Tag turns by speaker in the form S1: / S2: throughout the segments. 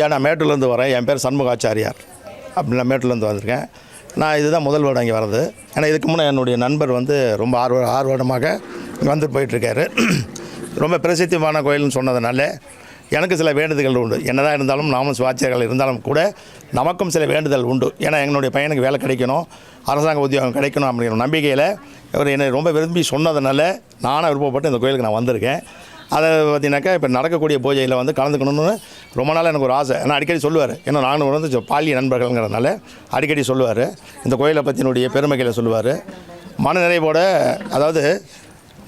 S1: ஏன் நான் மேட்டூர்லேருந்து வரேன் என் பேர் சண்முகாச்சாரியார் அப்படின்னு நான் மேட்டூர்லேருந்து வந்திருக்கேன் நான் இதுதான் முதல் வருடம் இங்கே வர்றது ஏன்னா இதுக்கு முன்னே என்னுடைய நண்பர் வந்து ரொம்ப ஆர்வ ஆர்வமாக வந்து போயிட்டுருக்காரு ரொம்ப பிரசித்தமான கோயில்னு சொன்னதுனால எனக்கு சில வேண்டுதல்கள் உண்டு என்னதான் இருந்தாலும் நாமும் சுவாச்சியர்கள் இருந்தாலும் கூட நமக்கும் சில வேண்டுதல் உண்டு ஏன்னா எங்களுடைய பையனுக்கு வேலை கிடைக்கணும் அரசாங்க உத்தியோகம் கிடைக்கணும் அப்படிங்கிற நம்பிக்கையில் இவர் என்னை ரொம்ப விரும்பி சொன்னதுனால நானும் விருப்பப்பட்டு இந்த கோயிலுக்கு நான் வந்திருக்கேன் அதை பார்த்தீங்கன்னாக்கா இப்போ நடக்கக்கூடிய பூஜையில் வந்து கலந்துக்கணும்னு ரொம்ப நாள் எனக்கு ஒரு ஆசை ஏன்னா அடிக்கடி சொல்லுவார் ஏன்னா நானும் வந்து பாலிய நண்பர்கள்ங்கிறதுனால அடிக்கடி சொல்லுவார் இந்த கோயிலை பற்றினுடைய பெருமைகளை சொல்லுவார் மன நிறைவோட அதாவது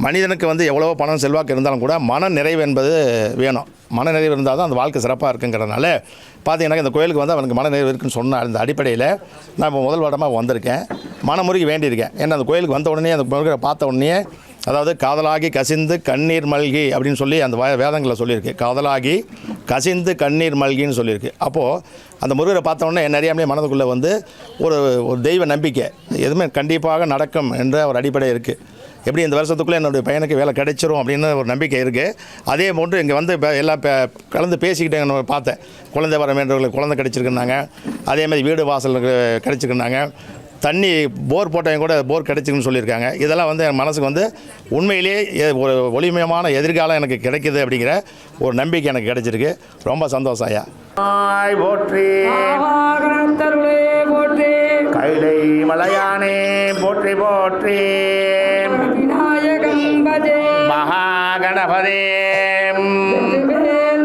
S1: மனிதனுக்கு வந்து எவ்வளவோ பணம் செல்வாக்கு இருந்தாலும் கூட மன நிறைவு என்பது வேணும் மன நிறைவு இருந்தால் தான் அந்த வாழ்க்கை சிறப்பாக இருக்குங்கிறதுனால பார்த்தீங்கன்னா இந்த கோயிலுக்கு வந்து அவனுக்கு மன நிறைவு இருக்குன்னு சொன்ன அந்த அடிப்படையில் நான் இப்போ முதல் வாரமாக வந்திருக்கேன் மனமுருகி வேண்டியிருக்கேன் ஏன்னா அந்த கோயிலுக்கு வந்த உடனே அந்த முருகரை பார்த்த உடனே அதாவது காதலாகி கசிந்து கண்ணீர் மல்கி அப்படின்னு சொல்லி அந்த வேதங்களை சொல்லியிருக்கு காதலாகி கசிந்து கண்ணீர் மல்கின்னு சொல்லியிருக்கு அப்போது அந்த முருகரை பார்த்தோன்னே நிறையாமே மனதுக்குள்ளே வந்து ஒரு ஒரு தெய்வ நம்பிக்கை எதுவுமே கண்டிப்பாக நடக்கும் என்ற ஒரு அடிப்படை இருக்குது எப்படி இந்த வருஷத்துக்குள்ளே என்னுடைய பையனுக்கு வேலை கிடைச்சிரும் அப்படின்னு ஒரு நம்பிக்கை இருக்குது அதே போன்று இங்கே வந்து இப்போ எல்லாம் கலந்து பேசிக்கிட்டேங்க பார்த்தேன் குழந்தை வர வேண்டவர்களுக்கு குழந்தை கிடச்சிருக்குனாங்க அதேமாதிரி வீடு வாசல் கிடச்சிருக்குனாங்க தண்ணி போர் போட்டவங்க கூட போர் கிடைச்சிக்குன்னு சொல்லியிருக்காங்க இதெல்லாம் வந்து என் மனசுக்கு வந்து உண்மையிலேயே ஒரு ஒளிமயமான எதிர்காலம் எனக்கு கிடைக்கிது அப்படிங்கிற ஒரு நம்பிக்கை எனக்கு கிடைச்சிருக்கு ரொம்ப சந்தோஷம் ஐயா
S2: போற்றி போற்றி கைலை மலையானே போற்றி போற்றி
S3: மகா
S2: மகாகணபதே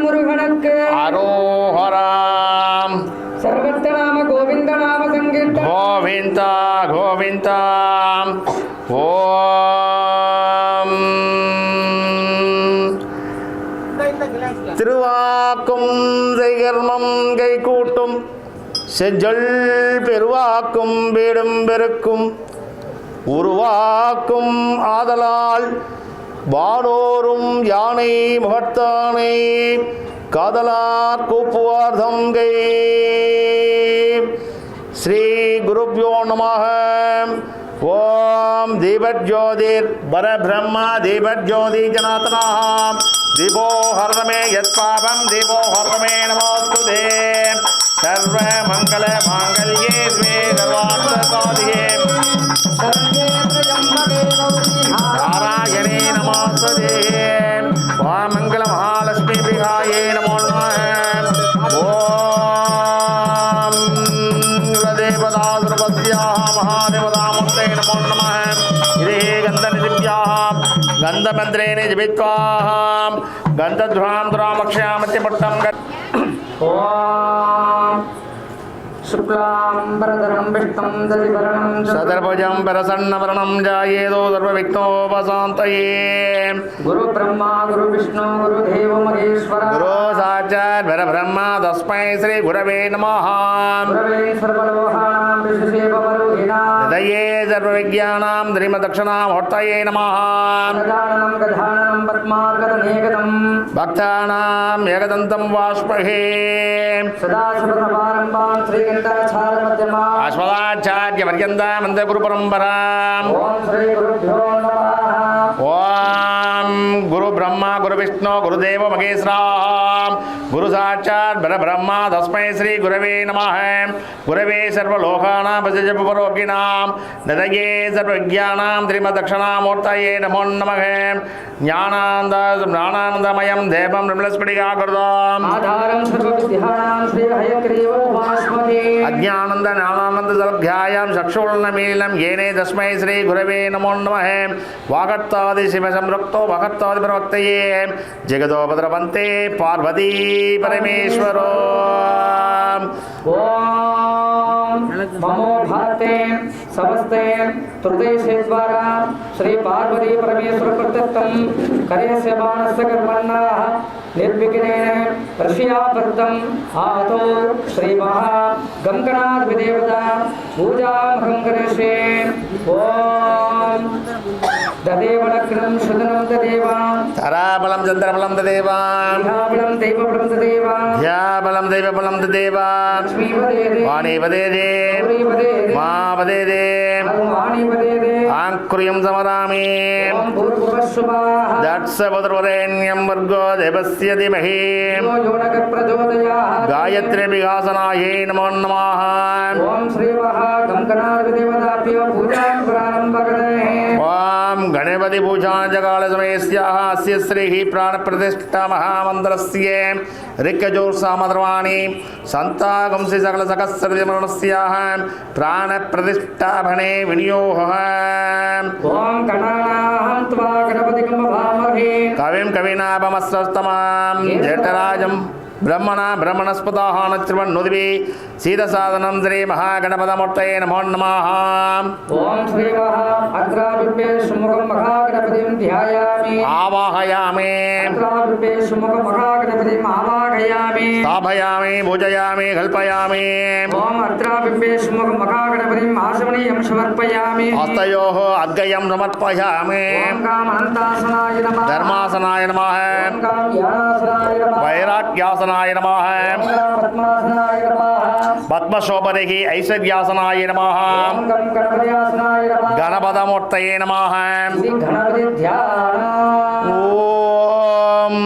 S3: முருகனுக்கு
S2: அரோஹராம்
S3: சர்வத்த நாம கோவிந்த நாம
S2: கோவிந்தா கோவிந்தா ஓம் திருவாக்கும் செய்கர்மம் கை கூட்டும் செஞ்சொல் பெருவாக்கும் வீடும் பெருக்கும் உருவாக்கும் ஆதலால் வானோரும் யானை முகத்தானை காதலார் கூப்புவார்தங்கை श्री श्रीगुरुभ्यो नमः ब्रह्म दीपज्योतिर्वरब्रह्म जनातना दिवो हरमे यत्पापं दिवो हरमे नमोस्तु दे सर्वमङ्गल पित्वाहं गन्धध्वां द्रामक्ष्यामति पट्टं सदर्भजं प्रसन्नवर्णं जायेदो सर्वविघ्नोपशान्तये
S3: गुरु ब्रह्मा गुरु विष्णु गुरुदेव महेश्वर
S2: गुरो साक्षात् परब्रह्म तस्मै श्रीगुरवे नमः हृदये सर्वविज्ञानां धृमदक्षिणामूर्तये नमः भक्तानाम् एकदन्तं वाष्पहे
S3: सदाशिवसमारम्भान् श्रीगण अश्वदाचार्य
S2: पर्यन्त मन्दगुरुपरम्पराम् ॐ गुरुब्रह्म गुरुविष्णु गुरुदेव महेश्वराः गुरुसाक्षात् परब्रह्मा तस्मै श्रीगुरवे नमः गुरवे सर्वलोकानां प्रतिजपरोगिणां निरये सर्वज्ञानां त्रिमदक्षिणामूर्तये नमो नमः ज्ञानान्द ज्ञानानन्दमयं देवं विमलस्फुटिकाकृतम्
S3: आधारं सर्वविद्यानां
S2: அஜானந்த ஞானானந்த தல்கியாயம் சக்ஷுள்ளமீலம் ஏனே தஸ்மை ஸ்ரீ குரவே நமோ நம வாகத்தாதி சிவசம்ருக்தோ வகத்தாதி பிரவக்தையே ஜெகதோபதிரவந்தே பார்வதி பரமேஸ்வரோ
S3: ஓம் நமோ समस्ते द्वारा श्री पार्वती परमेश्वर प्रतिष्ठम परमेश्वरकृतत्तं करयस्य बाणस्य कर्मण्णाः निर्विघ्नेन प्रतम आतो श्री महा श्रीमः गङ्कनाद्विदेवता पूजामहं करिष्ये ॐ ददेवलग्नं सुदनम ददेवा
S2: பலம் சந்திர பலம் ததேவா யா பலம் தெய்வ பலம் ததேவா வாணிபதே தே மாபதே தே ஆங்குரியம் சமராமே தட்சபதுர்வரேண்யம் வர்கோ தேவஸ்ய திமஹே காயத்ரி விகாசனாயே நமோ நமாக गणपति पूजा जगाल प्राण प्रतिष्ठा गणपतिभूषाजकालसमयस्याः अस्य श्रीः प्राणप्रतिष्ठामहामन्दिरस्य ऋक्यजोर्सामधर्वाणि सन्तागुंसि प्रतिष्ठा भणे विनियो कवि कविनापमस्वस्तमां जटराजम् బ్రహ్మణ బ్రహ్మణస్పదాహానశ్రవణుదివి సీత సాధనం శ్రీ మహాగణపదమూర్తయే నమో నమ
S3: ఓం శ్రీ అగ్రాభిపే సుముఖం మహాగణపతిం ధ్యాయామి
S2: ఆవాహయామి
S3: అగ్రాభిపే సుముఖం మహాగణపతిం ఆవాహయామి
S2: స్థాపయామి పూజయామి కల్పయామి
S3: ఓం అగ్రాభిపే సుముఖం మహాగణపతిం ఆశమనీయం సమర్పయామి
S2: హస్తయోః అద్గయం సమర్పయామి ధర్మాసనాయ నమః వైరాగ్యాసన பத்மநாபனாய
S3: நமாக
S2: பத்மசோபரிகி ஐஸ்வர்யாசனாய நமாக கணபதமூர்த்தையே நமாக ஓம்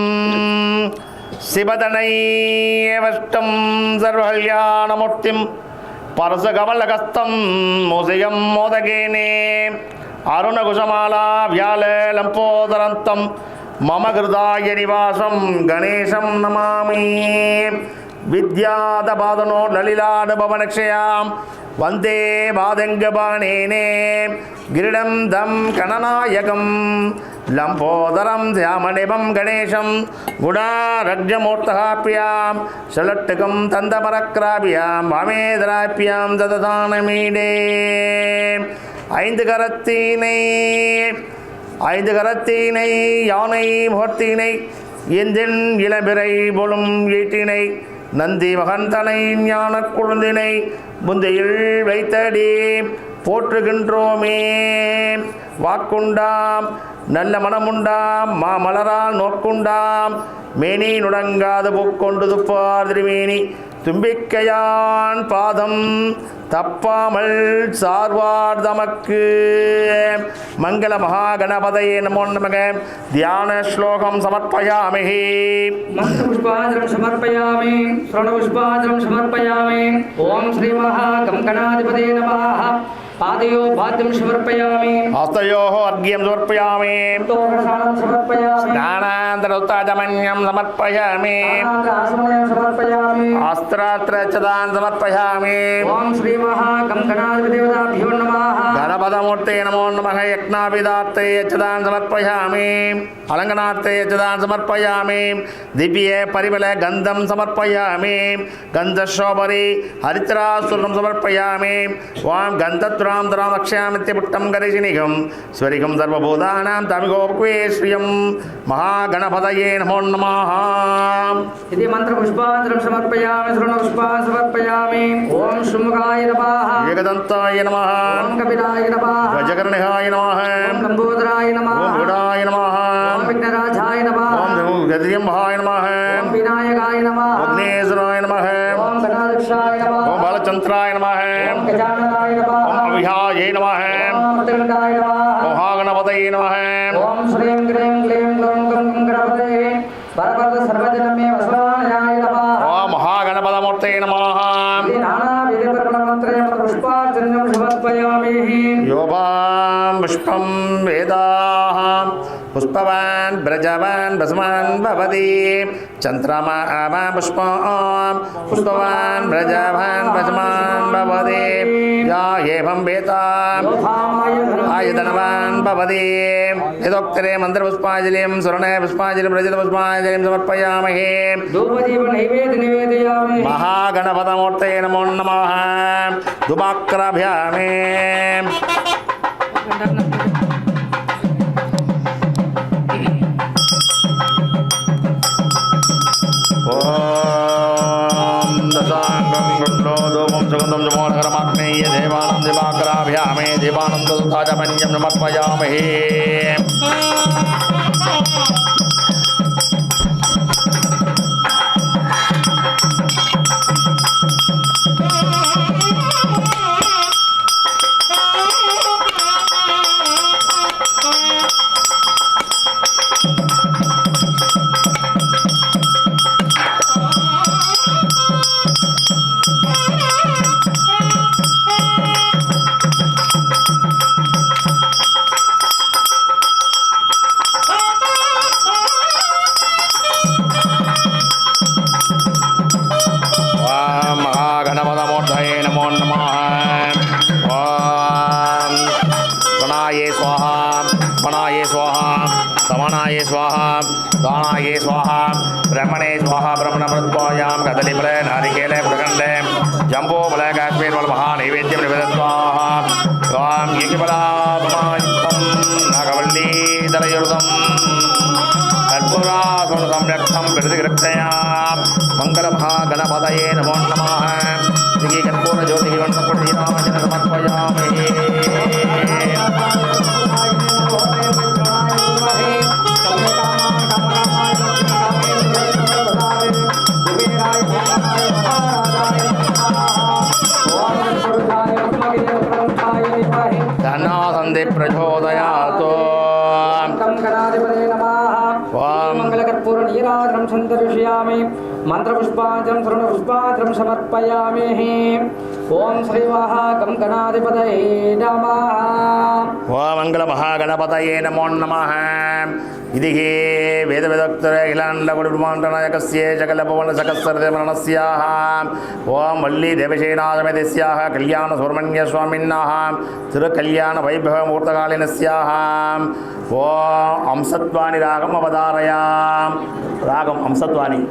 S2: சிவதனைவஷ்டம் சர்வகல்யாணமூர்த்திம் பரசகமலகஸ்தம் முசியம் மோதகேனே அருணகுஷமாலா வியால லம்போதரந்தம் மம நிவாசம் கணேசம் நமாமி வித்யாத பாதனோ லலிலாட பவனக்ஷயாம் வந்தே பாதங்கபானேனே கிரிடம் தம் கணநாயகம் லம்போதரம் சியாமணிபம் கணேசம் குடாரஜமூர்த்தகாப்பியாம் செலட்டுகம் தந்த தந்தபரக்கிராபியாம் வாமேதராப்பியாம் தததானமீடே ஐந்து கரத்தீனை ஐந்து கரத்தினை யானை முகத்தினை இந்தின் இளபிரை பொழும் ஈட்டினை நந்தி மகந்தனை ஞான குழுந்தினை முந்தையில் வைத்தடி போற்றுகின்றோமே வாக்குண்டாம் நல்ல மனமுண்டாம் மாமலரால் நோக்குண்டாம் மேனி நுடங்காது பூக்கொண்டு துப்பார் திருமேனி தும்பிக்கையான் பாதம் தப்பாமல் சார்வார் தமக்கு மங்கள மகாகணபதையே நமோ நமக தியான ஸ்லோகம் சமர்ப்பயாமிஹி
S3: மந்திரபுஷ்பாதரம் சமர்ப்பயாமி ஸ்வரணபுஷ்பாதரம் சமர்ப்பயாமி ஓம் ஸ்ரீ மகா கங்கணாதிபதே நமாக पादयो भाद्यम समर्पयामि
S2: हस्तयोः अर्घ्यं समर्पयामि स्नानान्तरुत्ताजमन्यं समर्पयामि
S3: अस्त्रात्र
S2: च अस्त्रात्रचदान् समर्पयामि
S3: ॐ श्रीमहाकङ्कणादिदेवताभ्यो नमः
S2: गणपदमूर्ते नमो नमः यज्ञाभिदात्ते यच्छदान् समर्पयामि अलङ्कनार्थे यच्छदान् समर्पयामि दिव्ये परिमले गन्धं समर्पयामि गन्धशोभरि हरित्रासुरं समर्पयामि वां गन्धत्र தராம் தராம் அக்ஷயாமித்யபுட்டம் கரிசினிகம் ஸ்வரிகம் சர்வபூதானாம் தமிகோபே ஸ்ரீயம் மகாகணபதயே நமோ நமாக
S3: இது மந்திர புஷ்பாந்தரம் சமர்ப்பயாமி சுரண புஷ்பான் சமர்ப்பயாமி ஓம் சுமுகாய நமாக
S2: ஏகதந்தாய நமः
S3: ஓம் கபிலாய நமः
S2: கஜகர்ணிகாய நமः ஓம்
S3: லம்போதராய நமः
S2: ஓம் குடாய நமः ஓம்
S3: விக்னராஜாய நமः
S2: ஓம் ஓம்
S3: விநாயகாய
S2: அக்னேஸ்வராய ஓம் ஓம் பாலச்சந்திராய
S3: गोविंदाय
S2: नमः महागणपतये नमः
S3: ओम श्रीं क्रीं क्लीं ग्लूं ग्लूं गणपतये सर्वद सर्वजनमे वसवानाय नमः
S2: ओम महागणपतमूर्तये नमः
S3: नानाविधपर्णमन्त्रेण पुष्पार्चन्यं समर्पयामि
S2: योपां पुष्पं वेदाः पुष्पवान् ब्रजवान् भस्मान् भवति चन्द्रमा आमा पुष्प पुष्पवान् ब्रजवान् भस्मान् भवति या एवं वेताम्
S3: आयुधनवान् भवति
S2: यदोक्तरे मन्त्रपुष्पाञ्जलिं स्वर्णे पुष्पाञ्जलिं रजतपुष्पाञ्जलिं समर्पयामहे महागणपतमूर्तये नमो नमः दुमाक्राभ्यामे दिवाकराभ्यामे देवानन्दसुधाजमन्यं नमर्पयामहे பிரம்மண்டே ஜம்போ மல காஷ்மீர் வல் மகா நைவேத்தியம் நிவேதத்வாம் ஏகிபலாத்மாயுத்தம் நாகவல்லி தலையுருதம் கற்புராசுன சம்யக்தம் பிரதிகிருப்தயா மங்களமகா கணபதயே நமோ
S3: समर्पयामि ॐ श्रीमहाकङ्कणाधिपतये नमः
S2: मङ्गलमहागणपतये नमो नमः இதிகே வேத வேதோக்தர இளாண்ட குடுமாண்டநாயகஸ்யே சகலபவன சகஸ்தரதே மரணஸ்யாக ஓம் வள்ளி தேவசேனாதமேதிஸ்யாக கல்யாண சுப்ரமணிய சுவாமின்னாக திருக்கல்யாண வைபவ ஓம் ராகம் அவதாரயாம் ராகம் அம்சத்வாணி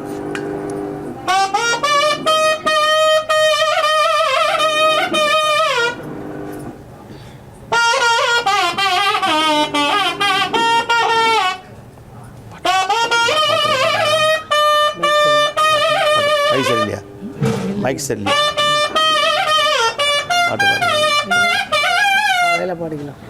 S2: செல்லி பாட்டு பாடிக்கலாம்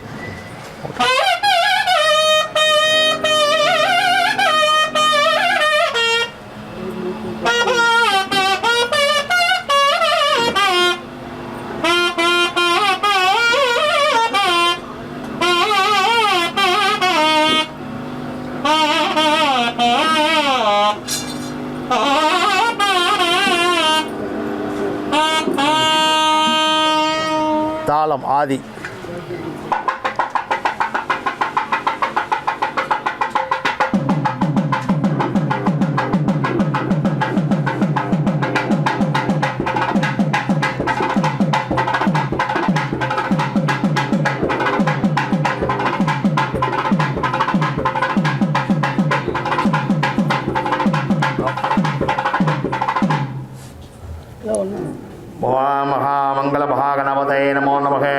S2: மகாமங்களபாகனவதே நமோ நமகே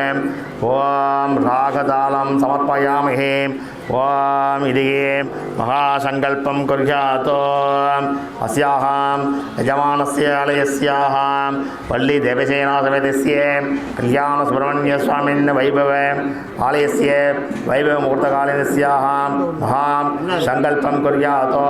S2: ஓம் ராகதாளம் சமர்ப்பயாமகே ஓம் இதையே மகாசங்கல்பம் குறியாத்தோ அஸ்யாம் யஜமானஸ்ய ஆலயஸ்யாம் வள்ளி தேவசேனாசவேதஸ்ய கல்யாண சுப்பிரமணிய சுவாமின் வைபவ ஆலயஸ்ய வைபவ முகூர்த்தகாலினஸ்யாம் மகாம் சங்கல்பம் குர்யாத்தோ